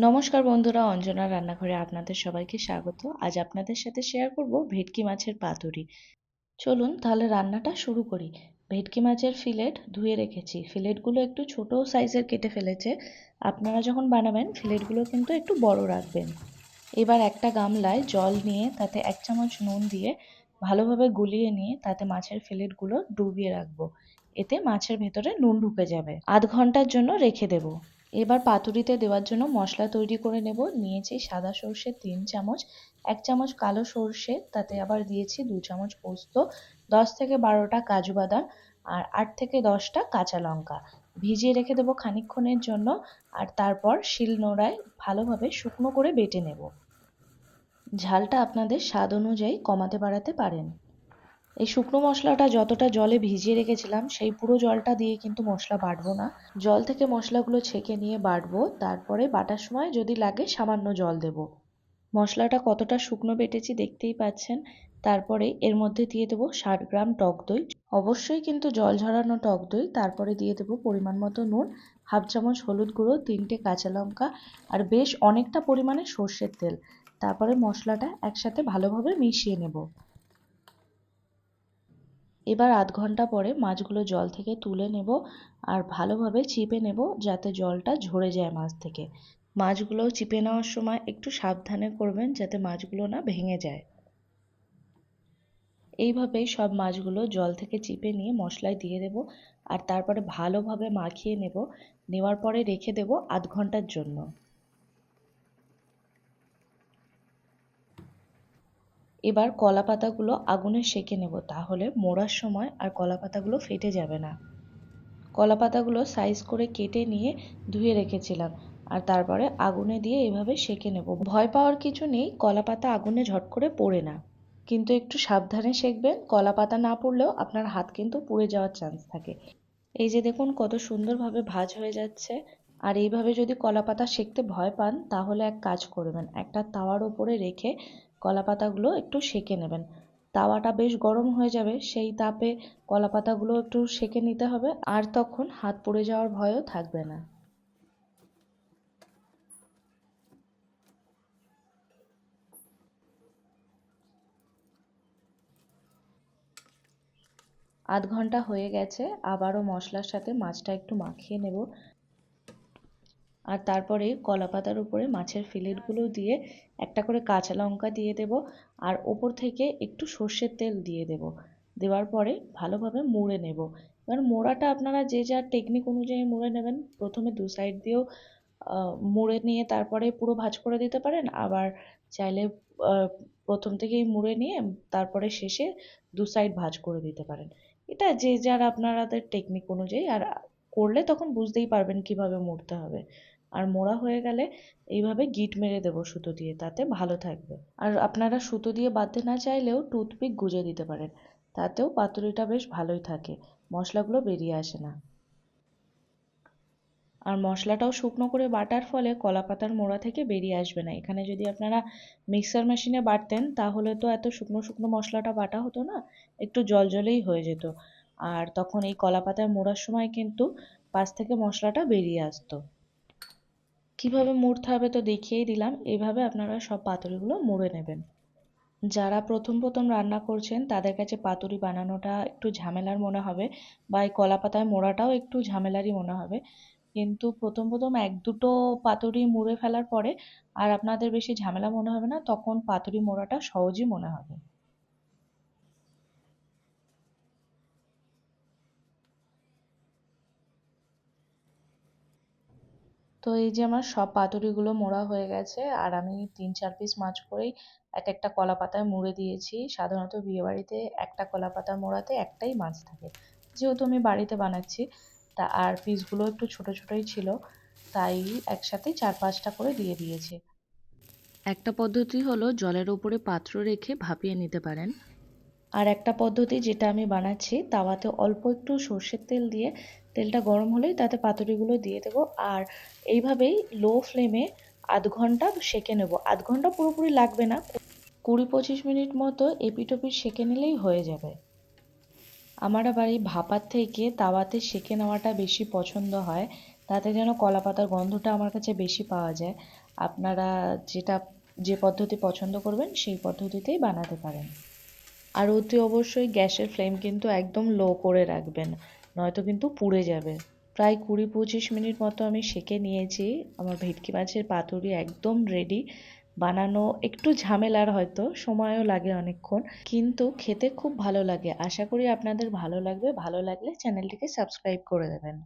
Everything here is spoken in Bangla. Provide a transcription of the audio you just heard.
নমস্কার বন্ধুরা, অঞ্জনা রান্নাঘরে আপনাদের সবাইকে স্বাগত। আজ আপনাদের সাথে শেয়ার করব ভেটকি মাছের পাতুরি। চলুন তাহলে রান্নাটা শুরু করি। ভেটকি মাছের ফিলেট ধুয়ে রেখেছি। ফিলেটগুলো একটু ছোট সাইজের কেটে ফেলেছে। আপনারা যখন বানাবেন ফিলেটগুলো কিন্তু একটু বড় রাখবেন। এবার একটা গামলায় জল নিয়ে তাতে এক চামচ নুন দিয়ে ভালোভাবে গুলিয়ে নিয়ে তাতে মাছের ফিলেটগুলো ডুবিয়ে রাখব। এতে মাছের ভেতরে নুন ঢুকে যাবে। আধ ঘণ্টার জন্য রেখে দেবো। এবার পাতুরিতে দেওয়ার জন্য মশলা তৈরি করে নেব। নিয়েছি সাদা সর্ষে তিন চামচ, এক চামচ কালো সর্ষে, তাতে আবার দিয়েছি দু চামচ পোস্ত, দশ থেকে বারোটা কাজু বাদাম আর আট থেকে দশটা কাঁচা লঙ্কা। ভিজিয়ে রেখে দেবো খানিকক্ষণের জন্য আর তারপর শিল নোড়ায় ভালোভাবে শুকনো করে বেটে নেব। ঝালটা আপনাদের স্বাদ অনুযায়ী কমাতে বাড়াতে পারেন। এই শুকনো মশলাটা যতটা জলে ভিজিয়ে রেখেছিলাম, সেই পুরো জলটা দিয়ে কিন্তু মশলা বাটবো না। জল থেকে মশলাগুলো ছেঁকে নিয়ে বাটবো তারপরে বাটার সময় যদি লাগে সামান্য জল দেব। মশলাটা কতটা শুকনো বেটেছি দেখতেই পাচ্ছেন। তারপরে এর মধ্যে দিয়ে দেবো ষাট গ্রাম টক দই। অবশ্যই কিন্তু জল ঝরানো টক দই, তারপরে দিয়ে দেবো পরিমাণ মতো নুন, হাফ চামচ হলুদ গুঁড়ো, তিনটে কাঁচা লঙ্কা, আর বেশ অনেকটা পরিমাণে সর্ষের তেল। তারপরে মশলাটা একসাথে ভালোভাবে মিশিয়ে নেব। এবার আধ ঘণ্টা পরে মাছগুলো জল থেকে তুলে নেব আর ভালোভাবে চিপে নেব যাতে জলটা ঝরে যায় মাছ থেকে। মাছগুলো চিপে নেওয়ার সময় একটু সাবধানে করবেন যাতে মাছগুলো না ভেঙে যায়। এইভাবেই সব মাছগুলো জল থেকে চিপে নিয়ে মশলায় দিয়ে দেব আর তারপরে ভালোভাবে মাখিয়ে নেব। নেওয়ার পরে রেখে দেব আধ ঘণ্টার জন্য। এবার কলা পাতাগুলো আগুনে সেঁকে নেব, তাহলে মোড়ার সময় আর কলা পাতাগুলো ফেটে যাবে না। কলা পাতাগুলো সাইজ করে কেটে নিয়ে ধুয়ে রেখেছিলাম, আর তারপরে আগুনে দিয়ে এভাবে সেঁকে নেব। ভয় পাওয়ার কিছু নেই কলা পাতা আগুনে ঝট করে পড়ে না। কিন্তু একটু সাবধানে সেঁকবেন কলা পাতা না পড়লেও আপনার হাত কিন্তু পুড়ে যাওয়ার চান্স থাকে। এই যে দেখুন কত সুন্দরভাবে ভাজ হয়ে যাচ্ছে, আর এইভাবে যদি কলা পাতা সেঁকতে ভয় পান, তাহলে এক কাজ করবেন, একটা তাওয়ার ওপরে রেখে কলা পাতাগুলো একটু সেঁকে নেবেন। তাওয়াটা বেশ গরম হয়ে যাবে, সেই তাপে কলা পাতাগুলো একটু সেঁকে নিতে হবে, আর তখন হাত পুড়ে যাওয়ার ভয়ও থাকবে না। আধ ঘণ্টা হয়ে গেছে, আবারও মশলার সাথে মাছটা একটু মাখিয়ে নেব। আর তারপরে কলা পাতার উপরে মাছের ফিলেটগুলো দিয়ে একটা করে কাঁচা লঙ্কা দিয়ে দেব আর ওপর থেকে একটু সর্ষের তেল দিয়ে দেব। দেওয়ার পরে ভালোভাবে মুড়ে নেব। এবার মোড়াটা আপনারা যে যার টেকনিক অনুযায়ী মুড়ে নেবেন, প্রথমে দু সাইড দিয়েও মুড়ে নিয়ে তারপরে পুরো ভাজ করে দিতে পারেন। আবার চাইলে প্রথম থেকেই মুড়ে নিয়ে তারপরে শেষে দু সাইড ভাজ করে দিতে পারেন। এটা যে যার আপনারাদের টেকনিক অনুযায়ী। আর করলে তখন বুঝতেই পারবেন কীভাবে মুড়তে হবে। আর মোড়া হয়ে গেলে এইভাবে গিট মেরে দেবো সুতো দিয়ে, তাতে ভালো থাকবে। আর আপনারা সুতো দিয়ে বাঁধতে না চাইলেও টুথপিক গুঁজে দিতে পারেন, তাতেও পাতুরিটা বেশ ভালোই থাকে, মশলাগুলো বেরিয়ে আসে না। আর মশলাটাও শুকনো করে বাটার ফলে কলা পাতার মোড়া থেকে বেরিয়ে আসবে না। এখানে যদি আপনারা মিক্সার মেশিনে বাটতেন, তাহলে তো এত শুকনো শুকনো মশলাটা বাটা হতো না, একটু জল জলেই হয়ে যেত। আর তখন এই কলা পাতার মোড়ার সময় কিন্তু পাশ থেকে মশলাটা বেরিয়ে আসতো। কীভাবে মুড়তে হবে তো দেখিয়েই দিলাম। এইভাবে আপনারা সব পাতুরিগুলো মুড়ে নেবেন। যারা প্রথম প্রথম রান্না করছেন, তাদের কাছে পাতুরি বানানোটা একটু ঝামেলার মনে হবে বা এই কলা পাতায় মোড়াটাও একটু ঝামেলারই মনে হবে। কিন্তু প্রথম প্রথম এক দুটো পাতুরি মুড়ে ফেলার পরে আর আপনাদের বেশি ঝামেলা মনে হবে না, তখন পাতুরি মোড়াটা সহজই মনে হবে। তো এই যে আমার সব পাতুরিগুলো মোড়া হয়ে গেছে আর আমি তিন চার পিস মাছ করেই এক একটা কলা পাতায় মুড়ে দিয়েছি। সাধারণত বিয়েবাড়িতে একটা কলা পাতা মোড়াতে একটাই মাছ থাকে। যেহেতু আমি বাড়িতে বানাচ্ছি তা আর পিসগুলো একটু ছোটো ছোটোই ছিল তাই একসাথে চার পাঁচটা করে দিয়ে দিয়েছি। একটা পদ্ধতি হলো জলের ওপরে পাত্র রেখে ভাপিয়ে নিতে পারেন। আর একটা পদ্ধতি যেটা আমি বানাচ্ছি তাওয়াতে অল্প একটু সর্ষের তেল দিয়ে তেলটা গরম হলেই তাতে পাতুরিগুলো দিয়ে দেবো। আর এইভাবেই লো ফ্লেমে আধ ঘণ্টা সেঁকে নেব। আধ ঘণ্টা পুরোপুরি লাগবে না, কুড়ি পঁচিশ মিনিট মতো এপিটোপিট সেঁকে নিলেই হয়ে যাবে। আমার আবার এই ভাপার থেকে তাওয়াতে সেঁকে নেওয়াটা বেশি পছন্দ হয়, তাতে যেন কলা পাতার গন্ধটা আমার কাছে বেশি পাওয়া যায়। আপনারা যেটা, যে পদ্ধতি পছন্দ করবেন, সেই পদ্ধতিতেই বানাতে পারেন। আর অতি অবশ্যই গ্যাসের ফ্লেম কিন্তু একদম লো করে রাখবেন। নয়তো কিন্তু পুড়ে যাবে। প্রায় কুড়ি পঁচিশ মিনিট মতো আমি সেঁকে নিয়েছি। আমার ভেটকি মাছের পাতুরি একদম রেডি বানানো একটু ঝামেলার হয়তো, সময়ও লাগে অনেকক্ষণ। কিন্তু খেতে খুব ভালো লাগে। আশা করি আপনাদের ভালো লাগবে। ভালো লাগলে চ্যানেলটিকে সাবস্ক্রাইব করে দেবেন।